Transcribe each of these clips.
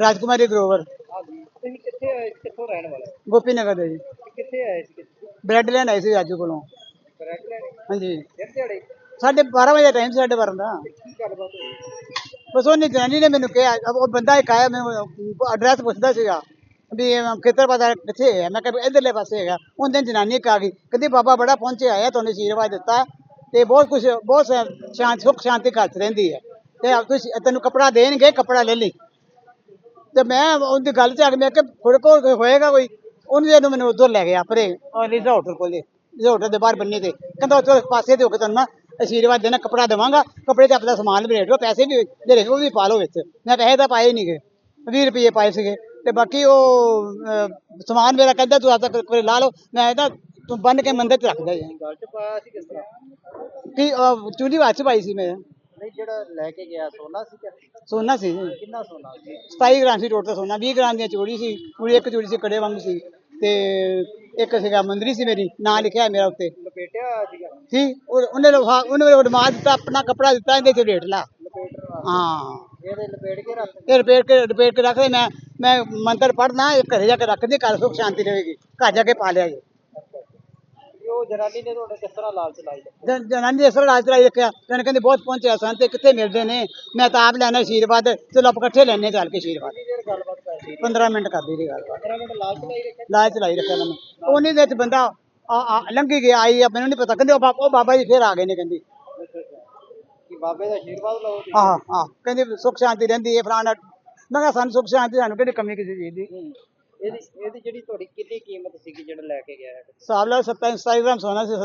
ਰਾਜਕੁਮਾਰੀ ਗਰੋਵਰ। ਹਾਂਜੀ ਤੁਸੀਂ ਕਿੱਥੇ ਆਏ ਕਿੱਥੋਂ ਰਹਿਣ ਵਾਲੇ ਹੋ? ਗੋਪੀ ਨਗਰ ਦੇ ਜੀ। ਤੇ ਕਿੱਥੇ ਆਏ ਸੀ? ਕਿੱਥੇ? ਬ੍ਰੈਡ ਲੈਣ ਆਏ ਸੀ ਰਾਜੂ ਕੋਲੋਂ। ਕਰੈਕਟ ਲੈਣੇ ਹਾਂਜੀ। ਦਿਨ ਦਿਹਾੜੇ? ਸਾਢੇ 12 ਵਜੇ ਟਾਈਮ ਸਾਡੇ ਵਰਨ ਦਾ। ਕੀ ਗੱਲਬਾਤ ਹੋਈ? ਬਸ ਉਹਨੇ ਜਨਾਨੀ ਨੇ ਮੈਨੂੰ ਕਿਹਾ ਅਬ ਉਹ ਬੰਦਾ ਇੱਕ ਆਇਆ ਮੈਨੂੰ ਐਡਰੈਸ ਪੁੱਛਦਾ ਸੀਗਾ ਵੀ ਇਹ ਖੇਤਰ ਪਤਾ ਕਿੱਥੇ ਹੈ? ਮੈਂ ਕਿਹਾ ਵੀ ਇਧਰਲੇ ਪਾਸੇ ਹੈਗਾ। ਉਹਦੇ ਜਨਾਨੀ ਇੱਕ ਆ ਗਈ। ਕਹਿੰਦੀ ਬਾਬਾ ਬੜਾ ਪਹੁੰਚੇ ਆਇਆ ਤੁਹਾਨੂੰ ਆਸ਼ੀਰਵਾਦ ਦਿੱਤਾ ਤੇ ਬਹੁਤ ਕੁਝ ਬਹੁਤ ਸ਼ਾ- ਸ਼ਾਂਤ ਸੁੱਖ ਸ਼ਾਂਤੀ ਘਰ 'ਚ ਰਹਿੰਦੀ ਹੈ ਤੇ ਆਪ ਤੁਸੀਂ ਤੈਨੂੰ ਕਪੜਾ ਦੇਣਗੇ ਕਪੜਾ ਲੈ ਲਈ। ਤੇ ਮੈਂ ਉਹਦੀ ਗੱਲ 'ਚ ਆ ਕੇ ਮੈਂ ਕਿਹਾ ਥੋੜੇ ਕੋਲ ਹੋਏਗਾ ਕੋਈ? ਉਹਨੇ ਜਦੋਂ ਮੈਨੂੰ ਉਧਰ ਲੈ ਗਿਆ ਪਰੇ ਰੀਜ਼ਾ ਹੋਟਲ ਕੋਲੇ ਰੀਜ਼ਾ ਹੋਟਲ ਦੇ ਬਾਹਰ ਬੰਨੇ ਤੇ। ਕਹਿੰਦਾ ਉੱਥੇ ਪਾਸੇ ਤੇ ਹੋ ਕੇ ਤੁਹਾਨੂੰ ਮੈਂ ਆਸ਼ੀਰਵਾਦ ਦੇਣਾ ਕਪੜਾ ਦੇਵਾਂਗਾ ਕਪੜੇ ਤੇ ਆਪਣਾ ਸਮਾਨ ਵੀ ਰੇਟ ਪੈਸੇ ਵੀ ਦੇ ਰਹੇ ਉਹ ਵੀ ਪਾ ਲਓ ਵਿੱਚ। ਮੈਂ ਪੈਸੇ ਤਾਂ ਪਾਏ ਨਹੀਂਗੇ 20 ਰੁਪਏ ਪਾਏ ਸੀਗੇ। ਤੇ ਬਾਕੀ ਉਹ ਸਮਾਨ ਮੇਰਾ ਕਹਿੰਦਾ ਤੂੰ ਆਪਦਾ ਕੋਈ ਲਾ ਲਓ ਮੈਂ ਇਹਦਾ ਤੂੰ ਬੰਨ ਕੇ ਮੰਦਰ 'ਚ ਰੱਖਦਾ ਜੀ। ਗੱਲ ਚ ਪਾਇਆ ਸੀ ਕਿਸ ਤਰ੍ਹਾਂ? ਕੀ ਚੂੜੀ ਵਾਚ ਪਾਈ ਸੀ ਮੈਂ। ਨਹੀਂ ਜਿਹੜਾ ਲੈ ਕੇ ਗਿਆ ਸੋਨਾ ਸੀ ਕਿ ਸੋਨਾ ਸੀ। ਕਿੰਨਾ ਸੋਨਾ ਸੀ? 27 ਗ੍ਰਾਮ ਸੀ ਟੋਟਲ ਸੋਨਾ 20 ਗ੍ਰਾਮ ਦੀ ਚੂੜੀ ਸੀ ਪੂਰੀ ਇੱਕ ਚੂੜੀ ਸੀ ਕੜੇ ਵਾਂਗ ਸੀ। ਤੇ ਇੱਕ ਸੀਗਾ ਮੰਦਰੀ ਸੀ ਮੇਰੀ ਨਾਂ ਲਿਖਿਆ ਮੇਰਾ ਉੱਤੇ। ਲਪੇਟਿਆ ਸੀਗਾ? ਸੀ ਉਹ- ਉਹਨੇ ਲੋਹਾ ਉਹਨੇ ਅਡਵਾਂਸ ਦਿੱਤਾ ਆਪਣਾ ਕੱਪੜਾ ਦਿੱਤਾ ਇਹਦੇ ਤੇ ਰੇਟ ਲਾ। ਲਪੇਟ ਹਾਂ। ਇਹਦੇ ਲਪੇਟ ਕੇ ਰੱਖ ਇਹ ਰਿਪੇਅਰ ਕੇ ਰਿਪੇਅਰ ਕੇ ਰੱਖ ਦੇ ਮੈਂ ਮੈਂ ਮੰਤਰ ਪੜਨਾ ਇਹ ਘਰੇ ਜਾ ਕੇ ਰੱਖਦੀ ਘਰ ਸੁਖ ਸ਼ਾਂਤੀ ਰਹੇਗੀ। ਘਰ ਜਾ ਕੇ ਪਾ ਲਿਆ ਜੀ। ਤੇ ਉਹ ਜਨਾਨੀ ਨੇ ਤੁਹਾਡੇ ਕਿਸ ਤਰ੍ਹਾਂ ਲਾਲਚ ਲਾਈ ਜਨ- ਜਨਾਨੀ ਨੇ ਅਸਰ ਰਾਜ ਚਲਾਈ ਰੱਖਿਆ। ਜਨ ਕਹਿੰਦੇ ਬਹੁਤ ਪਹੁੰਚਿਆ ਸਨ ਤੇ ਕਿੱਥੇ ਮਿਲਦੇ ਨੇ? ਮੈਂ ਤਾਂ ਆਪ ਲੈਣਾ ਆਸ਼ੀਰਵਾਦ ਚਲੋ ਆਪਾਂ ਇਕੱਠੇ ਲੈਣੇ ਚੱਲ ਕੇ ਆਸ਼ੀਰਵਾਦ ਕਿੰਨੀ ਦੇਰ ਗੱਲਬਾਤ ਕਰਦੀ 15 ਮਿੰਟ ਕਰਦੀ ਰਹੀ ਗੱਲ। 15 ਮਿੰਟ ਲਾਲਚ ਲਾਈ ਰੱਖਿਆ? ਲਾਜ ਚਲਾਈ ਰੱਖਿਆ ਮੈਨੂੰ ਉਹਨੇ ਦੇ ਵਿੱਚ ਬੰਦਾ ਆ ਆ ਲੰਘੀ ਗਿਆ ਆਈ ਆ ਮੈਨੂੰ ਨਹੀਂ ਪਤਾ। ਕਹਿੰਦੇ ਉਹ ਬਾਬਾ ਉਹ ਬਾਬਾ ਜੀ ਫੇਰ ਆ ਗਏ ਨੇ ਕਹਿੰਦੀ। ਕਿ ਬਾਬੇ ਦਾ ਆਸ਼ੀਰਵਾਦ ਲਓ ਤੁਸੀਂ। ਆਹ ਆਹ। ਕਹਿੰਦੇ ਸੁਖ ਸ਼ਾਂਤੀ ਰਹਿੰਦੀ ਹੈ ਫਲਾਣਾ। ਮੈਂ ਕਿਹਾ ਸਾਨੂੰ ਸੁਖ ਸ਼ਾਂਤੀ ਸਾਨੂੰ ਕਿਹੜੀ ਕਮੀ ਕਿਸੇ ਚੀਜ਼ ਦੀ। ਇਹਦੀ ਇਹਦੀ ਜਿਹੜੀ ਤੁਹਾਡੀ ਕਿੰਨੀ ਕੀਮਤ ਸੀਗੀ ਜਿਹੜਾ ਲੈ ਕੇ ਗਿਆ ਹੈ? ਹਿਸਾਬ ਲਾ 27 27 ਗ੍ਰਾਮ ਸੋਨਾ ਸੀ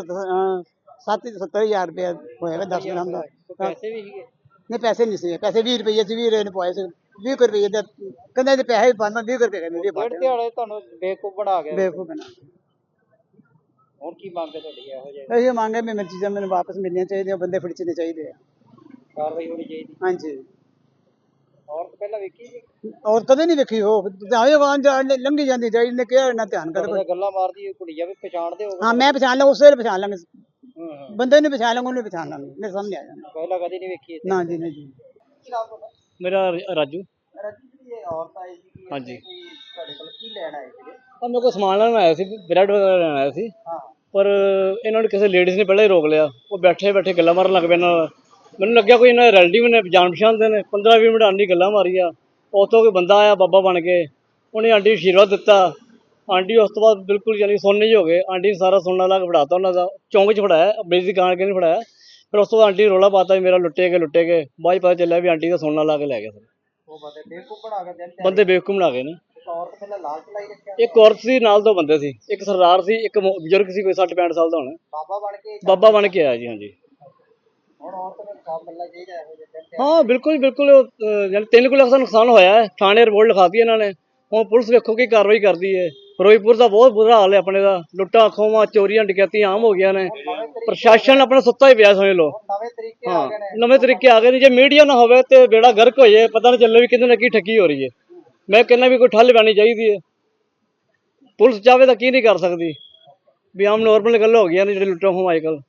7 70000 ਰੁਪਏ ਹੋਏਗਾ 10 ਗ੍ਰਾਮ ਦਾ। ਕੋਈ ਪੈਸੇ ਵੀ ਸੀਗੇ? ਨਹੀਂ ਪੈਸੇ ਨਹੀਂ ਸੀ ਪੈਸੇ 20 ਰੁਪਏ ਸੀ 20 ਰੁਪਏ ਨੇ ਪਾਏ ਸੀ। 20 ਰੁਪਏ ਦੇ ਕਹਿੰਦੇ ਤੇ ਪੈਸੇ ਪਾਣਾ 20 ਰੁਪਏ ਕਹਿੰਦੇ ਵੀ ਡੇਢ ਦਿਹਾੜੇ ਤੁਹਾਨੂੰ ਬੇਵਕੂਫ ਬਣਾ ਗਿਆ ਬੇਵਕੂਫ ਬਣਾ ਹੁਣ ਕੀ ਮੰਗ ਹੈ ਤੁਹਾਡੀ ਇਹੋ ਜਿਹੀ? ਇਹ ਮੰਗੇ ਵੀ ਮੇਰੀ ਚੀਜ਼ਾਂ ਮੈਨੂੰ ਵਾਪਸ ਮਿਲਣੀਆਂ ਚਾਹੀਦੀਆਂ ਬੰਦੇ ਫੜਚਣੇ ਚਾਹੀਦੇ ਆ। ਕਾਰਵਾਈ ਹੋਣੀ ਚਾਹੀਦੀ। ਹਾਂਜੀ। ਔਰਤ ਪਹਿਲਾਂ ਵੇਖੀ ਜੀ ਔਰ ਕਦੇ ਨਹੀਂ ਵੇਖੀ ਉਹ। ਜਾਏ ਵਾਂ ਲੰਘੀ ਜਾਂਦੀ ਜਾਈ ਨੇ ਕਿਹਾ ਨਾ ਧਿਆਨ ਕਰ ਤੁਹਾਡੇ ਗੱਲਾਂ ਮਾਰਦੀ ਹੋਈ ਕੁੜੀ ਜਾਵੇ ਪਛਾਣਦੇ ਹੋ ਹਾਂ ਮੈਂ ਪਛਾਣ ਲਾਂ ਉਸੇ ਵੇਲੇ ਪਛਾਣ ਲਾਂਗੇ। ਬੰਦੇ ਨੂੰ ਪਛਾਣ ਲਾਂਗੇ ਉਹਨੂੰ ਪਛਾਣ ਲਾਂਗੇ। ਮੇਰੇ ਸਾਹਮਣੇ ਆ ਜਾਣਾ ਪਹਿਲਾਂ ਕਦੀ ਨਹੀਂ ਵੇਖੀ ਇੱਥੇ। ਨਾ ਜੀ ਨਾ ਜੀ। ਕੀ ਨਾਮ ਤੁਹਾਡਾ? ਮੇਰਾ ਰਾਜੂ। ਰਾਜੀ ਜੀ ਇਹ ਔਰਤ ਆਈ ਸੀ ਹਾਂਜੀ। ਕੋਈ ਤੁਹਾਡੇ ਕੋਲ ਕੀ ਲੈਣ ਆਏ ਸੀਗੇ? ਆ ਮੇਰੇ ਕੋਲ ਸਮਾਨ ਲੈਣ ਆਇਆ ਸੀ ਬ੍ਰੈਡ ਵਗੈਰਾ ਲੈਣ ਆਇਆ ਸੀ। ਹਾਂ। ਪਰ ਇਹਨਾਂ ਨੇ ਕਿਸੇ ਲੇਡੀਜ਼ ਨੇ ਪਹਿਲਾਂ ਹੀ ਰੋਕ ਲਿਆ। ਉਹ ਬੈਠੇ ਬੈਠੇ ਗੱਲਾਂ ਮਾਰਨ ਲੱਗ ਪਏ ਨਾਲ। ਮੈਨੂੰ ਲੱਗਿਆ ਕੋਈ ਇਹਨਾਂ ਦੇ ਰਿਲੇਟਿਵ ਨੇ ਜਾਣ ਪਛਾਣ ਦੇ ਨੇ। 15 20 ਮਿੰਟ ਆਂਟੀ ਗੱਲਾਂ ਮਾਰੀਆਂ। ਉੱਥੋਂ ਕੋਈ ਬੰਦਾ ਆਇਆ ਬਾਬਾ ਬਣ ਕੇ। ਉਹਨੇ ਆਂਟੀ ਨੂੰ ਆਸ਼ੀਰਵਾਦ ਦਿੱਤਾ। ਆਂਟੀ ਉਸ ਤੋਂ ਬਾਅਦ ਬਿਲਕੁਲ ਯਾਨੀ ਸੁਣਨੇ ਹੀ ਹੋ ਗਏ। ਆਂਟੀ ਸਾਰਾ ਸੁਣਨਾ ਲਾ ਕੇ ਫੜਾਤਾ ਉਹਨਾਂ ਦਾ। ਚੌਂਕ 'ਚ ਫੜਾਇਆ ਬੇਜ ਦੁਕਾਨ ਕੇ ਨਹੀਂ ਫੜਾਇਆ ਫਿਰ ਉਸ ਤੋਂ ਬਾਅਦ ਆਂਟੀ ਰੋਲਾ ਪਾਤਾ ਵੀ ਮੇਰਾ ਲੁੱਟੇ ਗਏ ਲੁੱਟੇ ਗਏ। ਬਾਅਦ 'ਚ ਪਤਾ ਚੱਲਿਆ ਵੀ ਆਂਟੀ ਦਾ ਸੋਨਾ ਲਾ ਕੇ ਲੈ ਗਿਆ ਉਹ ਬੰਦੇ ਬੇਵਕੂਫ ਬਣਾ ਕੇ ਦਿਨ ਬੰਦੇ ਬੇਵਕੂਫ ਬਣਾ ਗਏ ਨੇ। ਇੱਕ ਔਰਤ ਪਹਿਲਾਂ ਲਾਲਚ ਲਾਈ ਰੱਖਿਆ। ਇੱਕ ਔਰਤ ਸੀ ਨਾਲ ਦੋ ਬੰਦੇ ਸੀ। ਇੱਕ ਸਰਦਾਰ ਸੀ ਇੱਕ ਮ- ਬਜ਼ੁਰਗ ਸੀ ਕੋਈ 60 65 ਸਾਲ ਦਾ ਹੋਣਾ। ਬਾਬਾ ਬਣ ਕੇ ਬਾਬਾ ਬਣ ਕੇ ਆਇਆ ਜੀ ਹਾਂਜੀ। ਹਾਂ ਬਿਲਕੁਲ ਬਿਲਕੁਲ ਉਹ, ਅਹ, ਯਾਨੀ 3 ਲੱਖ ਦਾ ਨੁਕਸਾਨ ਹੋਇਆ ਹੈ। ਥਾਣੇ ਰਿਪੋਰਟ ਲਿਖਾਤੀ ਇਹਨਾਂ ਨੇ। ਹੁਣ ਪੁਲਿਸ ਵੇਖੋ ਕੀ ਕਾਰਵਾਈ ਕਰਦੀ ਹੈ। ਫਿਰੋਜ਼ਪੁਰ ਦਾ ਬਹੁਤ ਬੁਰਾ ਹਾਲ ਹੈ ਆਪਣੇ ਦਾ। ਲੁੱਟਾਂ ਖੋਵਾਂ ਚੋਰੀਆਂ ਡਕੈਤੀਆਂ ਆਮ ਹੋ ਗਈਆਂ ਨੇ। ਪ੍ਰਸ਼ਾਸਨ ਆਪਣਾ ਸੁੱਤਾ ਹੀ ਪਿਆ ਸਮਝ ਲਓ। ਹਾਂ ਨਵੇਂ ਤਰੀਕੇ ਆ ਗਏ ਨੇ। ਜੇ ਮੀਡੀਆ ਨਾ ਹੋਵੇ ਤੇ ਬੇੜਾ ਗਰਕ ਹੋ ਜਾਏ ਪਤਾ ਨਾ ਚੱਲੇ ਵੀ ਕਿਤੇ ਨਾ ਕੀ ਠੱਗੀ ਹੋ ਰਹੀ ਹੈ। ਮੈਂ ਕਹਿੰਦਾ ਵੀ ਕੋਈ ਠੱਲ ਪੈਣੀ ਚਾਹੀਦੀ ਹੈ। ਪੁਲਿਸ ਚਾਹਵੇ ਤਾਂ ਕੀ ਨਹੀਂ ਕਰ ਸਕਦੀ। ਵੀ ਆਮ ਨੋਰਮਲ ਗੱਲ ਹੋ ਗਈਆਂ ਨੇ ਜਿਹੜੇ ਲੁੱਟਾਂ ਖੋਵਾਂ ਅੱਜ ਕੱਲ੍ਹ।